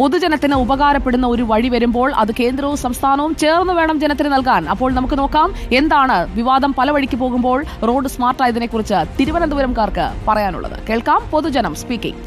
പൊതുജനത്തിന് ഉപകാരപ്പെടുന്ന ഒരു വഴി വരുമ്പോൾ അത് കേന്ദ്രവും സംസ്ഥാനവും ചേർന്ന് വേണം ജനത്തിന് നൽകാൻ. അപ്പോൾ നമുക്ക് നോക്കാം എന്താണ് വിവാദം പല വഴിക്ക് പോകുമ്പോൾ റോഡ് സ്മാർട്ടായതിനെ കുറിച്ച് തിരുവനന്തപുരംകാർക്ക് പറയാനുള്ളത്. കേൾക്കാം പൊതുജനം സ്പീക്കിംഗ്.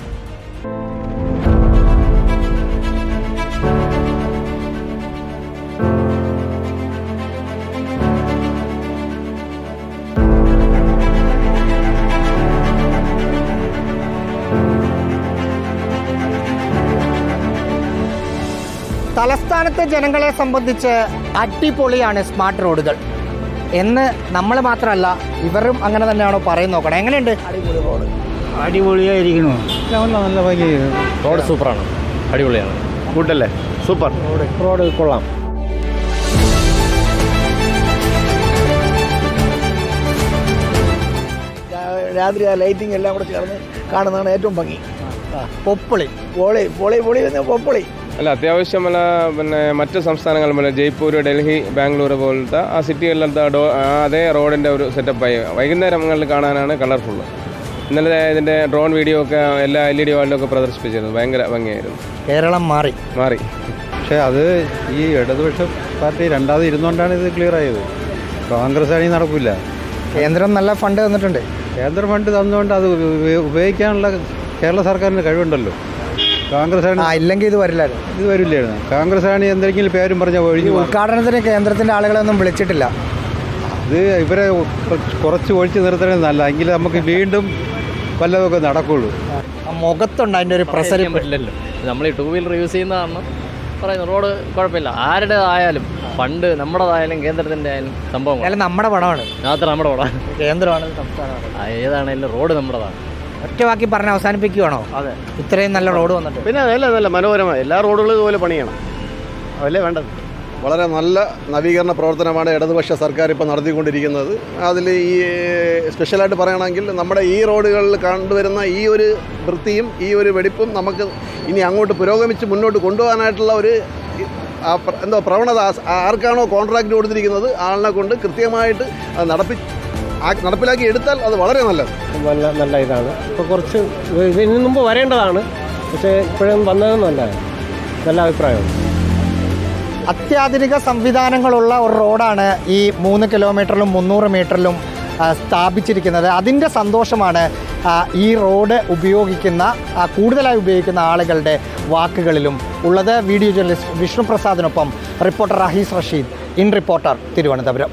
തലസ്ഥാനത്തെ ജനങ്ങളെ സംബന്ധിച്ച് അടിപൊളിയാണ് സ്മാർട്ട് റോഡുകൾ. എന്ന് നമ്മൾ മാത്രമല്ല ഇവരും അങ്ങനെ തന്നെയാണോ പറയുന്നത് നോക്കണം. എങ്ങനെയുണ്ട്? അടിപൊളിയായിരിക്കണു. നല്ല ഭംഗി. റോഡ് സൂപ്പറാണ്. അടിപൊളിയാണ്. ഗുഡല്ലേ സൂപ്പർ. റോഡ് റോഡ് കൊള്ളാം. രാത്രി ആ ലൈറ്റിംഗ് എല്ലാം കൂടെ ചേർന്ന് കാണുന്നതാണ് ഏറ്റവും ഭംഗി. പൊപ്പിളി. പൊളി പൊളി പൊളി പൊപ്പൊളി. അല്ല അത്യാവശ്യമല്ല പിന്നെ മറ്റ് സംസ്ഥാനങ്ങൾ പോലെ ജയ്പൂർ ഡൽഹി ബാംഗ്ലൂർ പോലത്തെ ആ സിറ്റികളിലത്തെ ഡോ അതേ റോഡിന്റെ ഒരു സെറ്റപ്പായി വൈകുന്നേരങ്ങളിൽ കാണാനാണ് കളർഫുൾ ഇന്നലെ ഇതിന്റെ ഡ്രോൺ വീഡിയോ ഒക്കെ എല്ലാ എൽ ഇ ഡി വാളിലൊക്കെ പ്രദർശിപ്പിച്ചിരുന്നു. ഭയങ്കര ഭംഗിയായിരുന്നു. കേരളം മാറി. മാറി. പക്ഷേ അത് ഈ ഇടതുപക്ഷ പാർട്ടി രണ്ടാമത് ഇരുന്നുകൊണ്ടാണ് ഇത് ക്ലിയർ ആയത്. കോൺഗ്രസ് ആണെങ്കിൽ നടക്കില്ല കേന്ദ്രം നല്ല ഫണ്ട് തന്നിട്ടുണ്ട്. കേന്ദ്ര ഫണ്ട് തന്നുകൊണ്ട് അത് ഉപ- ഉപയോഗിക്കാനുള്ള കേരള സർക്കാരിന് കഴിവുണ്ടല്ലോ. കോൺഗ്രസ് ആ ആണ് ഇല്ലെങ്കിൽ ഇത് വരില്ലായിരുന്നു ഇത് വരില്ലായിരുന്നു. കോൺഗ്രസ് ആണ് എന്തെങ്കിലും പേരും പറഞ്ഞ ഒഴിഞ്ഞു പോകും. ഉദ്ഘാടനത്തിന് കേന്ദ്രത്തിന്റെ ആളുകളൊന്നും വിളിച്ചിട്ടില്ല. ഇത് ഇവരെ കുറച്ച് ഒഴിച്ചു നിർത്തണത് നിർത്തണേ നല്ല എങ്കിൽ നമുക്ക് വീണ്ടും വല്ലതൊക്കെ നടക്കുള്ളൂ. ആ മുഖത്തുണ്ട് അതിന്റെ ഒരു പ്രസരിപ്പ്. പറ്റില്ലല്ലോ നമ്മൾ ഈ ടൂ വീലർ യൂസ് ചെയ്യുന്നതാണ് പറയുന്നത് പറയുന്നു റോഡ് കുഴപ്പമില്ല. ആരുടേതായാലും ഫണ്ട് നമ്മുടേതായാലും കേന്ദ്രത്തിന്റെ ആയാലും സംഭവം നമ്മുടെ പടമാണ് മാത്രം നമ്മുടെ പടമാണ് കേന്ദ്രമാണ് സംസ്ഥാനമാണ്. ഏതാണേലും റോഡ് നമ്മുടേതാണ്. ഒറ്റ വാക്കി പറഞ്ഞ് അവസാനിപ്പിക്കുവാണോ? അതെ. ഇത്രയും നല്ല റോഡ് വന്നിട്ട്. പിന്നെ അതല്ല അതല്ല മനോഹരമായി. എല്ലാ റോഡുകളും ഇതുപോലെ പണിയണം. അതല്ലേ വേണ്ടത്? വളരെ നല്ല നവീകരണ പ്രവർത്തനമാണ് ഇടതുപക്ഷ സർക്കാർ ഇപ്പോൾ നടത്തിക്കൊണ്ടിരിക്കുന്നത്. അതിൽ ഈ സ്പെഷ്യലായിട്ട് പറയുകയാണെങ്കിൽ നമ്മുടെ ഈ റോഡുകളിൽ കണ്ടുവരുന്ന ഈ ഒരു വൃത്തിയും ഈ ഒരു വെടിപ്പും നമുക്ക് ഇനി അങ്ങോട്ട് പുരോഗമിച്ച് മുന്നോട്ട് കൊണ്ടുപോകാനായിട്ടുള്ള ഒരു എന്തോ പ്രവണത ആർക്കാണോ കോൺട്രാക്റ്റ് കൊടുത്തിരിക്കുന്നത് ആളിനെ കൊണ്ട് കൃത്യമായിട്ട് അത് നടപ്പി നടപ്പിലാക്കി എടുത്താൽ അത് വളരെ നല്ലത്. നല്ല നല്ല ഇതാണ്. ഇപ്പോൾ കുറച്ച് ഇതിന് മുമ്പ് വരേണ്ടതാണ്. പക്ഷേ ഇപ്പോഴും വന്നത് നല്ല നല്ല അഭിപ്രായമാണ്. അത്യാധുനിക സംവിധാനങ്ങളുള്ള ഒരു റോഡാണ് ഈ മൂന്ന് കിലോമീറ്ററിലും മുന്നൂറ് മീറ്ററിലും സ്ഥാപിച്ചിരിക്കുന്നത്. അതിന്റെ സന്തോഷമാണ് ഈ റോഡ് ഉപയോഗിക്കുന്ന കൂടുതലായി ഉപയോഗിക്കുന്ന ആളുകളുടെ വാക്കുകളിലും ഉള്ളത്. Video journalist Vishnu പ്രസാദിനൊപ്പം reporter Rahees Rasheed. In reporter Thiruvananthapuram.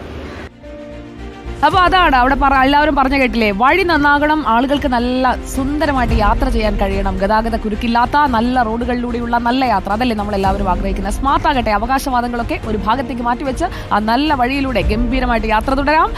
അപ്പൊ അതാണ് അവിടെ പറ എല്ലാവരും പറഞ്ഞു കേട്ടില്ലേ? വഴി നന്നാകണം ആളുകൾക്ക് നല്ല സുന്ദരമായിട്ട് യാത്ര ചെയ്യാൻ കഴിയണം. ഗതാഗത കുരുക്കില്ലാത്ത നല്ല റോഡുകളിലൂടെയുള്ള നല്ല യാത്ര. അതല്ലേ നമ്മൾ എല്ലാവരും ആഗ്രഹിക്കുന്നത്. സ്മാർട്ട് ആകട്ടെ അവകാശവാദങ്ങളൊക്കെ ഒരു ഭാഗത്തേക്ക് മാറ്റിവെച്ച് ആ നല്ല വഴിയിലൂടെ ഗംഭീരമായിട്ട് യാത്ര തുടരാം.